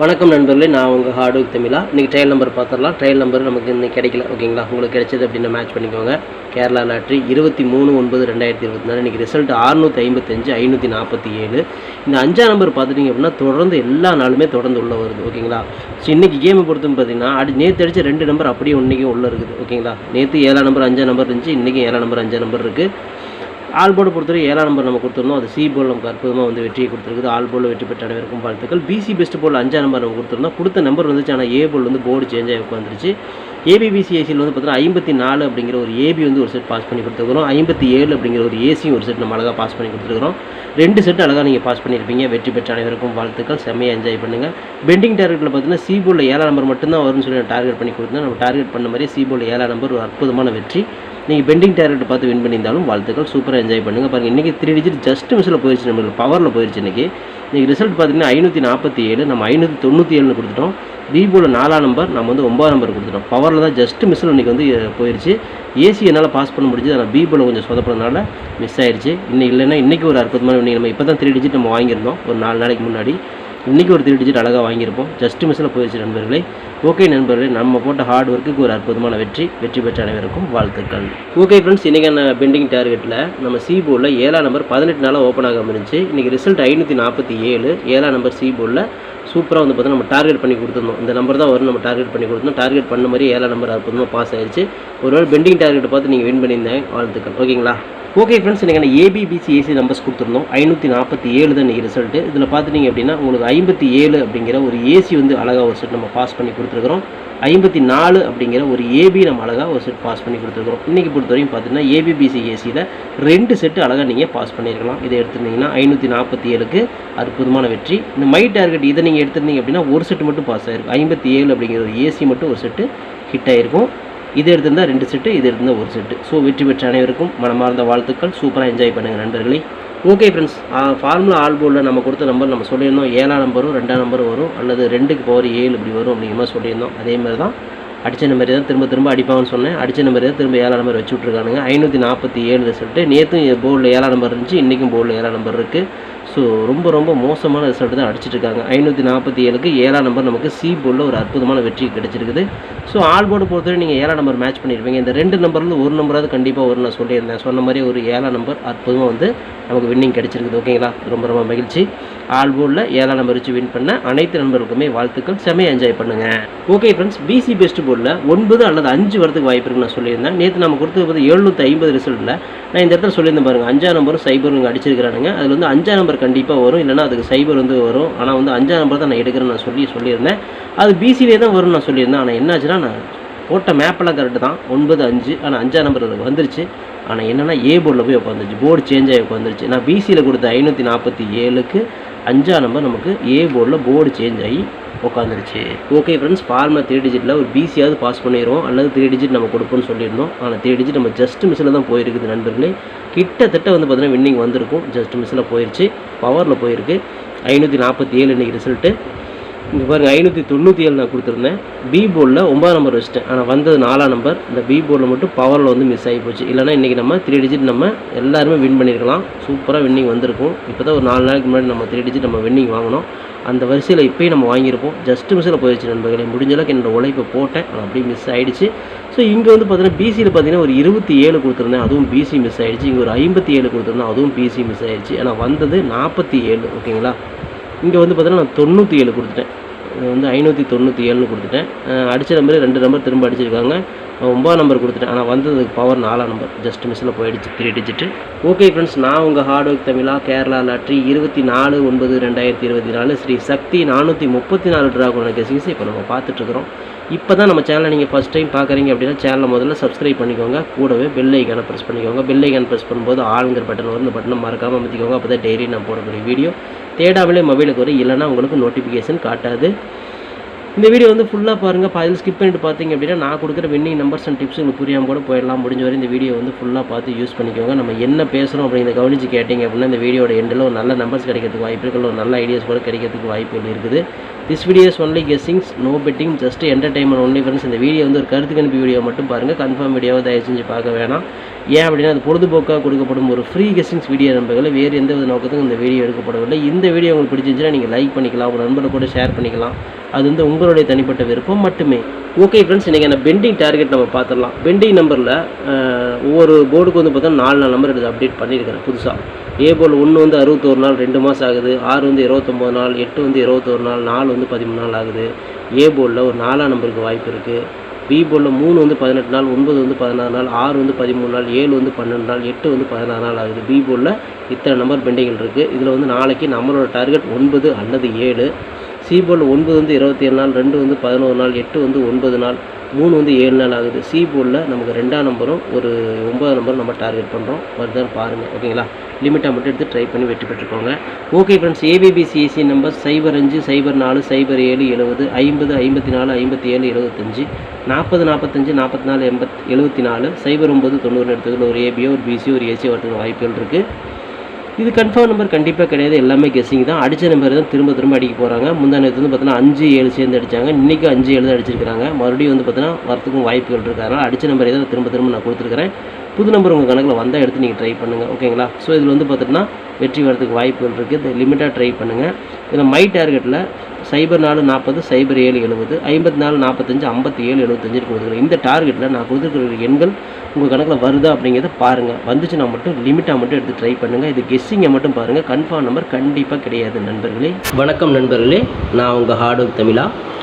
வணக்கம் நண்பர்களே நான் உங்கள் ஹார்ட் ஒர்க் தமிழா. இன்றைக்கி ட்ரையல் நம்பர் பார்த்துடலாம். ட்ரையல் நம்பர் நமக்கு இன்னும் கிடைக்கல ஓகேங்களா உங்களுக்கு கிடைச்சது அப்படின்னு மேட்ச் பண்ணிக்கோங்க. கேரளா லாட்ரி இருபத்தி மூணு ஒன்பது ரெண்டாயிரத்தி இருபத்தி நாலு. இன்றைக்கி ரிசல்ட் அறுநூற்றி ஐம்பத்தஞ்சு ஐநூற்றி நாற்பத்தி ஏழு. இந்த அஞ்சாம் நம்பர் பார்த்துட்டிங்க அப்படின்னா தொடர்ந்து எல்லா நாளுமே தொடர்ந்து உள்ளே வருது ஓகேங்களா ஸோ இன்றைக்கி கேமை பொறுத்து பார்த்தீங்கன்னா அடி நேற்று அடித்த ரெண்டு நம்பர் அப்படியே இன்றைக்கும் உள்ளே இருக்குது ஓகேங்களா நேற்று ஏழாம் நம்பர் அஞ்சாம் நம்பர் இருந்துச்சு இன்றைக்கி ஏழாம் நம்பர் அஞ்சாம் நம்பர் இருக்குது ஆல் போர்டு பொறுத்தவரை ஏழாம் நம்பர் நம்ம கொடுத்துருந்தோம் அது சி போல் நமக்கு அற்புதமாக வந்து வெற்றியை கொடுத்துருக்குது. ஆல் வெற்றி பெற்ற அனைவருக்கும் வாழ்த்துக்கள். பிசி பெஸ்ட் போல் அஞ்சாம் நம்பர் நம்ம கொடுத்துருந்தோம். கொடுத்த நம்பர் வந்துச்சு. ஆனால் ஏ போல் வந்து போர்டு சேஞ்ச் ஆகி உட்காந்துருச்சு ஏபிபிசிஐசியில் வந்து பார்த்தீங்கன்னா ஐம்பத்தி நாலு அப்படிங்கிற ஒரு ஏபி வந்து ஒரு செட் பாஸ் பண்ணி கொடுத்துருக்குறோம். ஐம்பத்தி ஏழு அப்படிங்கிற ஒரு ஏசியும் ஒரு செட் நம்ம அழகாக பாஸ் பண்ணி கொடுத்துருக்குறோம். ரெண்டு செட் அழகாக நீங்கள் பாஸ் பண்ணியிருப்பீங்க வெற்றி பெற்ற அனைவருக்கும் வாழ்த்துக்கள். செம்மையாக என்ஜாய் பண்ணுங்கள் பெண்டிங் டார்கெட்டில் பார்த்தீங்கன்னா சி ஏழாம் நம்பர் மட்டும்தான் வரும்னு சொல்லி நான் டார்கெட் பண்ணி கொடுத்தேன். நம்ம டார்கெட் பண்ண மாதிரி சி ஏழாம் நம்பர் ஒரு அற்புதமான வெற்றி. நீங்கள் பெண்டிங் டார்கெட் பார்த்து வின் பண்ணியிருந்தாலும் வாழ்த்துக்கள். சூப்பராக என்ஜாய் பண்ணுங்கள் பாருங்கள் இன்றைக்கி த்ரீ டிஜிட் ஜஸ்ட் மிஸ்ஸில் போயிடுச்சு நம்மளுக்கு பவரில் போயிடுச்சு இன்றைக்கி இன்றைக்கி ரிசல்ட் பார்த்தீங்கன்னா ஐநூற்றி நாற்பத்தி ஏழு நம்ம ஐநூற்றி தொண்ணூற்றி ஏழுன்னு கொடுத்துட்டோம். விவோவில் நாலாம் நம்பர் நம்ம வந்து ஒம்பதாம் நம்பர் கொடுத்துட்டோம். பவரில் தான் ஜஸ்ட் மிஸ்ஸில் இன்றைக்கி வந்து போயிடுச்சு ஏசி என்னால் பாஸ் பண்ண முடிஞ்சது ஆனால் பிபோவில் கொஞ்சம் சொதப்படுறதுனால மிஸ் ஆயிடுச்சு இன்னும் இல்லைன்னா இன்றைக்கி ஒரு அற்புதமான இன்னைக்கு நம்ம இப்போ தான் த்ரீ டிஜிட் நம்ம வாங்கியிருந்தோம் ஒரு நாலு நாளைக்கு முன்னாடி. இன்றைக்கி ஒரு த்ரீ டிஜிட் அழகாக வாங்கியிருப்போம். ஜஸ்ட் மிஸ்ஸில் போயிடுச்சு நண்பர்களே. ஓகே நண்பர்களே நம்ம போட்ட ஹார்ட் ஒர்க்குக்கு ஒரு அற்புதமான வெற்றி. வெற்றி பெற்ற அனைவருக்கும் வாழ்த்துக்கள். ஓகே ஃப்ரெண்ட்ஸ் இன்றைக்கான பெண்டிங் டார்கெட்டில் நம்ம சி போர்டில் ஏழாம் நம்பர் பதினெட்டு நாளாக ஓப்பன் ஆகாமல் இருந்துச்சு. இன்றைக்கி ரிசல்ட் ஐநூற்றி நாற்பத்தி ஏழு. ஏழாம் நம்பர் சி போர்டில் சூப்பராக வந்து பார்த்தீங்கன்னா நம்ம டார்கெட் பண்ணி கொடுத்துருந்தோம் இந்த நம்பர் தான் வரும் நம்ம டார்கெட் பண்ணி கொடுத்தோம் டார்கெட் பண்ண மாதிரி ஏழாம் நம்பர் அற்புதமாக பாஸ் ஆயிடுச்சு. ஒருவேளை பெண்டிங் டார்கெட் பார்த்து நீங்கள் வின் பண்ணியிருந்தேன். வாழ்த்துக்கள். ஓகேங்களா ஓகே ஃப்ரெண்ட்ஸ் நீங்கள் ஏபிபிசி ஏசி நம்பர்ஸ் கொடுத்துருந்தோம். ஐநூற்றி நாற்பத்தி ஏழு தான் இன்றைக்கி ரிசல்ட்டு இதில் பார்த்துட்டிங்க அப்படின்னா உங்களுக்கு ஐம்பத்தி ஏழு அப்படிங்கிற ஒரு ஏசி வந்து அழகாக ஒரு செட் நம்ம பாஸ் பண்ணி கொடுத்துருக்குறோம். ஐம்பத்தி நாலு அப்படிங்கிற ஒரு ஏபி நம்ம அழகாக ஒரு செட் பாஸ் பண்ணி கொடுத்துருக்குறோம். இன்றைக்கி பொறுத்தவரையும் பார்த்தீங்கன்னா ஏபிபிசி ஏசியில் ரெண்டு செட்டு அழகாக நீங்கள் பாஸ் பண்ணியிருக்கலாம் இதை எடுத்துருந்தீங்கன்னா ஐநூற்றி நாற்பத்தி ஏழுக்கு அற்புதமான வெற்றி. இந்த மை டார்கெட் இதை நீங்கள் எடுத்திருந்தீங்க அப்படின்னா ஒரு செட்டு மட்டும் பாஸ் ஆகிருக்கும் ஐம்பத்தி ஏழு அப்படிங்கிற ஒரு ஏசி மட்டும் ஒரு செட்டு ஹிட் ஆகிருக்கும் இது எடுத்திருந்தா ரெண்டு செட்டு இது எடுத்திருந்தால் ஒரு செட்டு ஸோ வெற்றி பெற்ற அனைவருக்கும் மனமார்ந்த வாழ்த்துக்கள். சூப்பராக என்ஜாய் பண்ணுங்கள் நண்பர்களே. ஓகே ஃப்ரெண்ட்ஸ் ஃபார்முலா ஆல் போர்டில் நம்ம கொடுத்த நம்பர் நம்ம சொல்லியிருந்தோம். ஏழாம் நம்பரும் ரெண்டாம் நம்பரும் வரும் அல்லது ரெண்டுக்கு பவர் ஏழு இப்படி வரும் அப்படிங்கிற மாதிரி சொல்லியிருந்தோம். அதே மாதிரி தான் அடித்த நம்பர் தான் திரும்ப திரும்ப அடிப்பாங்கன்னு சொன்னேன். அடித்த நம்பர் தான் திரும்ப ஏழாம் நம்பர் வச்சு விட்ருக்கானுங்க ஐநூற்றி நாற்பத்தி ஏழு ரிசல்ட்டு நேற்றும் போர்டில் ஏழாம் நம்பர் இருந்துச்சு இன்றைக்கும் போர்டில் ஏழாம் நம்பர் இருக்குது ஸோ ரொம்ப ரொம்ப மோசமான ரிசல்ட் தான் அடிச்சிட்ருக்காங்க ஐநூற்றி நாற்பத்தி ஏழுக்கு ஏழாம் நம்பர் நமக்கு சி போர்டில் ஒரு அற்புதமான வெற்றி கிடச்சிருக்குது. ஸோ ஆல் போர்டு பொறுத்தவரை நீங்கள் ஏழாம் நம்பர் மேட்ச் பண்ணியிருப்பீங்க இந்த ரெண்டு நம்பர்லேருந்து ஒரு நம்பராவது கண்டிப்பாக ஒரு நான் சொல்லியிருந்தேன். சொன்ன மாதிரி ஒரு ஏழாம் நம்பர் அற்புதமாக வந்து நமக்கு வின்னிங் கிடச்சிருக்குது. ஓகேங்களா ரொம்ப ரொம்ப மகிழ்ச்சி. ஆல் ஏழாம் நம்பர் வச்சு வின் பண்ண அனைத்து நண்பர்களுக்குமே வாழ்த்துக்கள். செமையாக என்ஜாய் பண்ணுங்கள் ஓகே ஃப்ரெண்ட்ஸ் பிசி பெஸ்ட் போர்டில் ஒன்பது அல்லது அஞ்சு வரதுக்கு வாய்ப்பு இருக்குன்னு நான் சொல்லியிருந்தேன். நேற்று நம்ம கொடுத்தது வந்து எழுநூற்றி ஐம்பது ரிசல்ட்டில் நான் இந்த இடத்துல சொல்லியிருந்தேன் பாருங்கள் அஞ்சாம் நம்பரும் சைபர் இங்கே அடிச்சிருக்கிறானுங்க. அதில் வந்து அஞ்சாம் நம்பர் கண்டிப்பாக வரும். இல்லைன்னா அதுக்கு சைபர் வந்து வரும். ஆனால் வந்து அஞ்சாம் நம்பர் தான் நான் எடுக்கிறேன்னு நான் சொல்லி சொல்லியிருந்தேன். அது பிசிலே தான் வரும்னு நான் சொல்லியிருந்தேன். ஆனால் என்னாச்சுன்னா நான் போட்ட மேப்பெல்லாம் கரெக்டு தான். ஒன்பது அஞ்சு. ஆனால் அஞ்சாம் நம்பர் அதுக்கு வந்துருச்சு. ஆனால் என்னென்னா ஏ போர்டில் போய் உட்காந்துருச்சு போர்டு சேஞ்ச் ஆகி உட்காந்துருச்சு நான் பிசியில் கொடுத்த ஐநூற்றி நாற்பத்தி ஏழுக்கு அஞ்சாம் நம்பர் நமக்கு ஏ போர்டில் போர்டு சேஞ்ச் ஆகி உட்காந்துருச்சு ஓகே ஃப்ரெண்ட்ஸ் ஃபார்மில் த்ரீ டிஜிட்டில் ஒரு பிசியாவது பாஸ் பண்ணிடுவோம் அல்லது த்ரீ டிஜிட் நம்ம கொடுப்போம்னு சொல்லியிருந்தோம். ஆனால் த்ரீ டிஜிட் நம்ம ஜஸ்ட் மிஸ்ஸில் தான் போயிருக்குது நண்பர்களே. கிட்டத்தட்ட வந்து பார்த்தீங்கன்னா வின்னிங் வந்திருக்கும். ஜஸ்ட் மிஸ்ஸில் போயிருச்சு. பவரில் போயிருக்கு. ஐநூற்றி நாற்பத்தி ஏழு இன்றைக்கி ரிசல்ட்டு இங்கே பாருங்கள் ஐநூற்றி தொண்ணூற்றி ஏழு நான் கொடுத்துருந்தேன். பி போர்டில் ஒன்பதாம் நம்பர் வச்சுட்டேன். ஆனால் வந்தது நாலாம் நம்பர் இந்த பி போர்டில் மட்டும் பவரில் வந்து மிஸ் ஆகி போச்சு. இல்லைனா இன்றைக்கி நம்ம த்ரீ டிஜிட் நம்ம எல்லாருமே வின் பண்ணியிருக்கலாம் சூப்பராக வின்னிங் வந்திருக்கும். இப்போ தான் ஒரு நாலு நாளைக்கு முன்னாடி நம்ம த்ரீ டிஜிட் நம்ம வின்னிங் வாங்கினோம். அந்த வரிசையில் இப்போயும் நம்ம வாங்கியிருப்போம். ஜஸ்ட் மிஸ்ஸில் போயிடுச்சு நண்பர்களே. முடிஞ்ச அளவுக்கு என்னோட உழைப்பை போட்டேன். ஆனால் அப்படியே மிஸ் ஆகிடுச்சு ஸோ இங்கே வந்து பார்த்தீங்கன்னா பிசியில் பார்த்தீங்கன்னா ஒரு இருபத்தி ஏழு கொடுத்துருந்தேன். அதுவும் பிசி மிஸ் ஆகிடுச்சு இங்கே ஒரு ஐம்பத்தி ஏழு கொடுத்துருந்தேன். அதுவும் பிசி மிஸ் ஆகிடுச்சு ஆனால் வந்தது நாற்பத்தி ஏழு ஓகேங்களா? இங்கே வந்து பார்த்தீங்கன்னா நான் தொண்ணூற்றி ஏழு கொடுத்துட்டேன். இது வந்து ஐநூற்றி தொண்ணூற்றி ஏழுன்னு கொடுத்துட்டேன். அடித்த நம்பர் ரெண்டு நம்பர் திரும்ப அடிச்சிருக்காங்க. ஒம்பது நம்பர் கொடுத்துட்டேன். ஆனால் வந்ததுக்கு பவர் நாலாம் நம்பர் ஜஸ்ட் மிஸ்ஸில் போயிடுச்சு த்ரீ டிஜிட்டு ஓகே ஃப்ரெண்ட்ஸ் நான் உங்கள் ஹார்ட் ஒர்க் தமிழா கேரளா லாட்ரி இருபத்தி நாலு ஒன்பது ரெண்டாயிரத்தி இருபத்தி நாலு ஸ்ரீ சக்தி நானூற்றி முப்பத்தி நாலு ட்ராகோன கசிங்ஸ் இப்போ நம்ம பார்த்துட்ருக்குறோம். இப்போ தான் நம்ம சேனலை நீங்கள் ஃபஸ்ட் டைம் பார்க்குறீங்க அப்படின்னா சேனலை முதல்ல சப்ஸ்கிரைப் பண்ணிக்கோங்க. கூடவே பெல் ஐக்கானை ப்ரெஸ் பண்ணிக்கோங்க. பெல் ஐக்கான் ப்ரெஸ் பண்ணும்போது ஆளுங்கிற பட்டன் வரும் இந்த பட்டனை மறக்காமல் அமைத்திக்கோங்க அப்போ தான் டெய்லி நான் போடக்கூடிய வீடியோ தேடாமலே மொபைலுக்கு வரும் இல்லைன்னா உங்களுக்கு நோட்டிஃபிகேஷன் காட்டாது. இந்த வீடியோ வந்து ஃபுல்லாக பாருங்கள் பதில் ஸ்கிப் பண்ணிட்டு பார்த்தீங்க அப்படின்னா நான் கொடுக்குற வின்னிங் நம்பர்ஸ் அண்ட் டிப்ஸ் உங்களுக்கு புரியாமல் கூட போயிடலாம். முடிஞ்ச வரை இந்த வீடியோ வந்து ஃபுல்லாக பார்த்து யூஸ் பண்ணிக்கோங்க. நம்ம என்ன பேசுகிறோம் அப்படிங்கிறத கவனித்து கேட்டிங்க அப்படின்னா இந்த வீடியோட எண்டில் ஒரு நல்ல நம்பர்ஸ் கிடைக்கிறதுக்கு வாய்ப்பு இருக்குது ஒரு நல்ல ஐடியாஸ் கூட கிடைக்கிறதுக்கு வாய்ப்புகள் இருக்குது. This videos only guessings no betting just entertainment only friends இந்த வீடியோ வந்து ஒரு கருத்து கணிப்பு வீடியோ மட்டும் பாருங்கள் கன்ஃபார்ம் வீடியோவை தயவு செஞ்சு பார்க்க வேணாம். ஏன் அப்படின்னா அது பொழுதுபோக்காக கொடுக்கப்படும் ஒரு ஃப்ரீ கெஸ்ஸிங்ஸ் வீடியோ நம்பர்களை வேறு எந்த வித நோக்கத்துக்கும் இந்த வீடியோ எடுக்கப்படவில்லை. இந்த வீடியோ உங்களுக்கு பிடிச்சிருந்துச்சுன்னா நீங்கள் லைக் பண்ணிக்கலாம். உங்கள் நண்பர்கள் கூட ஷேர் பண்ணிக்கலாம். அது வந்து உங்களுடைய தனிப்பட்ட விருப்பம் மட்டுமே. ஓகே ஃப்ரெண்ட்ஸ் இன்றைக்கி அந்த பெண்டிங் டார்கெட் நம்ம பார்த்துடலாம். பெண்டிங் நம்பரில் ஒவ்வொரு போர்டுக்கு வந்து பார்த்தா நாலு நாலு நம்பர் எடுத்து அப்டேட் பண்ணியிருக்கிறேன் புதுசாக ஏபோல் போல் ஒன்று வந்து அறுபத்தோரு நாள் ரெண்டு மாதம் ஆகுது. ஆறு வந்து இருபத்தொம்போது நாள் எட்டு வந்து இருபத்தோரு நாள் நாலு வந்து பதிமூணு நாள் ஆகுது. ஏ போர்டில் ஒரு நாலாம் நம்பருக்கு வாய்ப்பு இருக்குது பி போர்டில் மூணு வந்து பதினெட்டு நாள் ஒன்பது வந்து பதினாறு நாள் ஆறு வந்து பதிமூணு நாள் ஏழு வந்து பன்னெண்டு நாள் எட்டு வந்து பதினாறு நாள் ஆகுது. பி போர்டில் இத்தனை நம்பர் பெண்டிங்கில் இருக்குது இதில் வந்து நாளைக்கு நம்மளோட டார்கெட் ஒன்பது அல்லது ஏழு. சிபோர்டில் ஒன்பது வந்து இருபத்தி ஏழு நாள் ரெண்டு வந்து பதினோரு நாள் எட்டு வந்து ஒன்பது நாள் மூணு வந்து ஏழு நாள் ஆகுது. சி போர்டில் நமக்கு ரெண்டாம் நம்பரும் ஒரு ஒன்பதாம் நம்பரும் நம்ம டார்கெட் பண்ணுறோம் வருதான் பாருங்கள் ஓகேங்களா லிமிட்டாக மட்டும் எடுத்து ட்ரை பண்ணி வெற்றி பெற்றுக்கோங்க. ஓகே ஃப்ரெண்ட்ஸ் ஏபிபிசிஎஸ்சி நம்பர் சைபர் அஞ்சு சைபர் நாலு சைபர் ஏழு எழுபது ஐம்பது ஐம்பத்தி நாலு ஐம்பத்தி ஏழு எழுபத்தஞ்சு நாற்பது நாற்பத்தஞ்சு நாற்பத்தி நாலு எண்பத் எழுபத்தி நாலு சைபர் ஒம்பது தொண்ணூறு எடுத்துக்கல ஒரு ஏபியோ ஒரு பிசியோ ஒரு ஏசியோ வரதுக்கு வாய்ப்புகள் இருக்குது இது கன்ஃபார்ம் நம்பர் கண்டிப்பாக கிடையாது. எல்லாமே கெஸ்ஸிங் தான். அடித்த நம்பர் தான் திரும்ப திரும்ப அடிக்க போகிறாங்க முந்தா நேரத்து வந்து பார்த்தீங்கன்னா அஞ்சு ஏழு சேர்ந்து அடித்தாங்க இன்றைக்கி அஞ்சு ஏழு தான் அடிச்சிருக்காங்க மறுபடியும் வந்து பார்த்தீங்கன்னா வரத்துக்கும் வாய்ப்புகள் இருக்குது அதனால் அடித்த நம்பரை தான் திரும்ப திரும்ப நான் கொடுத்துருக்கிறேன். புது நம்பர் உங்கள் கணக்கில் வந்தால் எடுத்து நீங்கள் ட்ரை பண்ணுங்கள் ஓகேங்களா ஸோ இதில் வந்து பார்த்தீங்கன்னா வெற்றி வரதுக்கு வாய்ப்புகள் இருக்குது லிமிட்டாக ட்ரை பண்ணுங்கள் இதில் மை டார்கெட்டில் சைபர் நாலு நாற்பது சைபர் ஏழு எழுபது ஐம்பத்தி நாலு நாற்பத்தஞ்சு ஐம்பத்தி ஏழு எழுபத்தஞ்சு கொடுத்துருக்கேன் இந்த டார்கெட்டில் நான் கொடுத்துருக்கிற எண்கள் உங்கள் கணக்கில் வருதா அப்படிங்கிறத பாருங்கள் வந்துச்சுன்னா மட்டும் லிமிட்டாக மட்டும் எடுத்து ட்ரை பண்ணுங்கள் இது கெஸ்ஸிங்கை மட்டும் பாருங்கள் கன்ஃபார்ம் நம்பர் கண்டிப்பாக கிடையாது நண்பர்களே. வணக்கம் நண்பர்களே. நான் உங்கள் ஹார்டு தமிழா.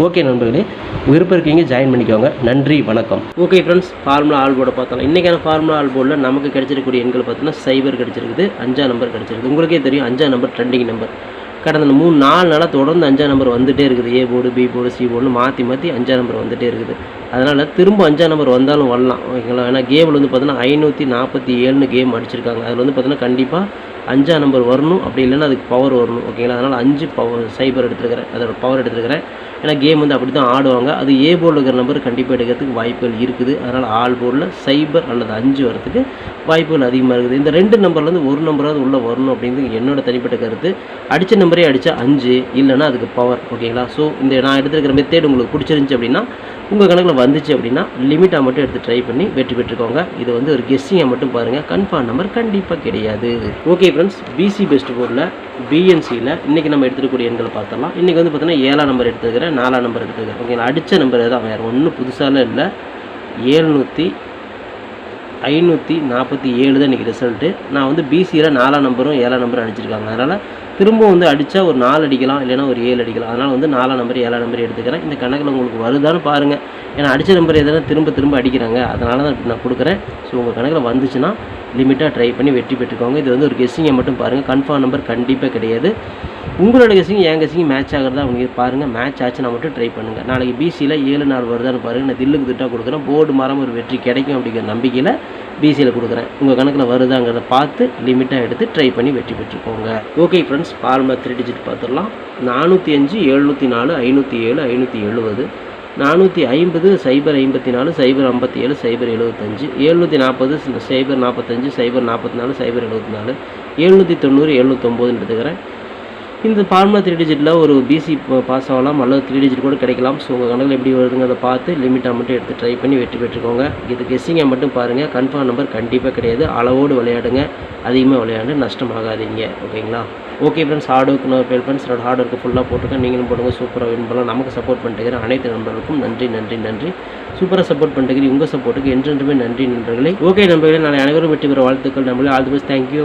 ஓகே நண்பர்களே விருப்பம் இருக்கீங்க ஜாயின் பண்ணிக்கோங்க. நன்றி வணக்கம். ஓகே ஃப்ரெண்ட்ஸ் ஃபார்முலா ஆல் போர்டை பார்த்தோம் இன்றைக்கான ஃபார்முலா ஆல் போர்டில் நமக்கு கிடைச்சிருக்கக்கூடிய எண்கள் பார்த்தீங்கன்னா சைபர் கிடைச்சிருக்குது அஞ்சா நம்பர் கிடச்சிருக்குது. உங்களுக்கே தெரியும் அஞ்சா நம்பர் ட்ரெண்டிங் நம்பர் கடந்த இந்த மூணு நாலு நாளாக தொடர்ந்து அஞ்சா நம்பர் வந்துகிட்டே இருக்குது. A board B board C போர்டுன்னு மாற்றி மாற்றி அஞ்சா நம்பர் வந்துகிட்டே இருக்குது. அதனால் திரும்ப அஞ்சா நம்பர் வந்தாலும் வரலாம். ஓகேங்களா ஏன்னா கேமில் வந்து பார்த்தீங்கன்னா ஐநூற்றி நாற்பத்தி ஏழுன்னு கேம் அடிச்சிருக்காங்க. அதில் வந்து பார்த்தீங்கன்னா கண்டிப்பாக அஞ்சா நம்பர் வரணும். அப்படி இல்லைன்னா அதுக்கு பவர் வரணும். ஓகேங்களா அதனால் அஞ்சு பவர் சைபர் எடுத்துருக்கிறேன். அதோட பவர் எடுத்துருக்கிறேன். ஏன்னா கேம் வந்து அப்படி தான் ஆடுவாங்க. அது ஏ போர்டில் இருக்கிற நம்பர் கண்டிப்பாக எடுக்கிறதுக்கு வாய்ப்புகள் இருக்குது. அதனால் ஆல் போர்டில் சைபர் அல்லது அஞ்சு வரதுக்கு வாய்ப்புகள் அதிகமாக இருக்குது. இந்த ரெண்டு நம்பர்லேருந்து ஒரு நம்பராவது உள்ளே வரணும் அப்படிங்கிறது என்னோட தனிப்பட்ட கருத்து. அடித்த நம்பரே அடித்தா அஞ்சு இல்லைன்னா அதுக்கு பவர் ஓகேங்களா ஸோ இந்த நான் எடுத்துருக்கிற மெத்தேட் உங்களுக்கு பிடிச்சிருந்துச்சி அப்படின்னா உங்கள் கணக்கில் வந்துச்சு அப்படின்னா லிமிட்டாக மட்டும் எடுத்து ட்ரை பண்ணி வெற்றி பெற்றுக்கோங்க. இது வந்து ஒரு கெஸ்ஸிங்காக மட்டும் பாருங்கள் கன்ஃபார்ம் நம்பர் கண்டிப்பாக கிடையாது. ஓகே ஃப்ரெண்ட்ஸ் பிசி பெஸ்ட் போர்டில் பிஎன்சியில் இன்றைக்கி நம்ம எடுத்துக்கூடிய எண்கள் பார்த்தலாம் இன்றைக்கி வந்து பார்த்தீங்கன்னா ஏழாம் நம்பர் எடுத்துக்கிறேன் நாலாம் நம்பர் எடுத்துக்கிறேன் ஓகேங்களா அடித்த நம்பர் தான் வேறு ஒன்றும் புதுசாலாம் இல்லை. ஏழ்நூற்றி ஐநூற்றி நாற்பத்தி ஏழு தான் இன்றைக்கி ரிசல்ட்டு நான் வந்து பிசியில் நாலாம் நம்பரும் ஏழாம் நம்பரும் அடிச்சிருக்காங்க. அதனால் திரும்ப வந்து அடித்தா ஒரு நாலு அடிக்கலாம் இல்லைன்னா ஒரு ஏழு அடிக்கலாம். அதனால் வந்து நாலாம் நம்பர் ஏழாம் நம்பர் எடுத்துக்கிறேன். இந்த கணக்கில் உங்களுக்கு வருதான்னு பாருங்கள் ஏன்னா அடித்த நம்பர் எதனா திரும்ப திரும்ப அடிக்கிறாங்க. அதனால தான் நான் கொடுக்குறேன். ஸோ உங்கள் கணக்கில் வந்துச்சுன்னா லிமிட்டாக ட்ரை பண்ணி வெற்றி பெற்றுக்கோங்க. இது வந்து ஒரு கெஸ்ஸிங்கை மட்டும் பாருங்கள் கன்ஃபார்ம் நம்பர் கண்டிப்பாக கிடையாது. உங்களோட கெஸ்ஸிங் என் கெஸ்ஸிங் மேட்ச் ஆகிறதா உங்களுக்கு பாருங்கள் மேட்ச் ஆச்சுன்னா மட்டும் ட்ரை பண்ணுங்கள் நாளைக்கு பிசியில் ஏழு நாள் வருதான்னு பாருங்கள் நான் தில்லுக்கு திட்டாக கொடுக்குறேன். போர்டு மரம் ஒரு வெற்றி கிடைக்கும் அப்படிங்கிற நம்பிக்கையில் பிசியில் கொடுக்குறேன். உங்கள் கணக்கில் வருதாங்கிறத பார்த்து லிமிட்டாக எடுத்து ட்ரை பண்ணி வெற்றி பெற்றுக்கோங்க. ஓகே ஃப்ரெண்ட்ஸ் ஃபார்மா த்ரீ டிஜிட் பார்த்துடலாம். நானூற்றி அஞ்சு எழுநூற்றி நாலு ஐநூற்றி ஏழு ஐநூற்றி எழுபது நானூற்றி ஐம்பது சைபர் ஐம்பத்தி நாலு சைபர் ஐம்பத்தி ஏழு சைபர் எழுபத்தஞ்சு எழுநூற்றி நாற்பது சைபர் நாற்பத்தஞ்சு சைபர் நாற்பத்தி நாலு சைபர் எழுபத்தி நாலு. எழுநூற்றி தொண்ணூறு எழுநூற்றொம்போதுன்னு எடுத்துக்கிறேன். இந்த ஃபார்முலா த்ரீ டிஜிட்டில் ஒரு பிசி பாஸ் ஆகலாம் அல்லது த்ரீ டிஜிட் கூட கிடைக்கலாம். ஸோ உங்கள் கணக்கில் எப்படி வருதுங்கிறத பார்த்து லிமிட்டாக மட்டும் எடுத்து ட்ரை பண்ணி வெற்றி பெற்றுக்கோங்க. இது கெஸ்ஸிங்கை மட்டும் பாருங்கள் கன்ஃபார்ம் நம்பர் கண்டிப்பாக கிடையாது. அளவோடு விளையாடுங்க. அதிகமாக விளையாண்டு நஷ்டமாகாதீங்க. ஓகேங்களா? ஓகே ஃப்ரெண்ட்ஸ் ஹார்ட் ஒர்க் நான் ஃபெல் ஃப்ரெண்ட்ஸ் என்னோட ஹார்ட் ஒர்க்கு ஃபுல்லாக போட்டுருக்கேன். நீங்களும் போடுங்க. சூப்பராக வின் பண்ணலாம். நமக்கு சப்போர்ட் பண்ணிட்டு அனைத்து நண்பர்களுக்கும் நன்றி நன்றி நன்றி. சூப்பராக சப்போர்ட் பண்ணிட்டு உங்கள் சப்போர்ட்டுக்கு என்றென்றுமே நன்றி நண்பர்களே. ஓகே நண்பர்களே நான் அனைவரும் வெற்றி பெற வாழ்த்துக்கள் நம்மளே ஆல் தி பெஸ்ட் தேங்க்யூ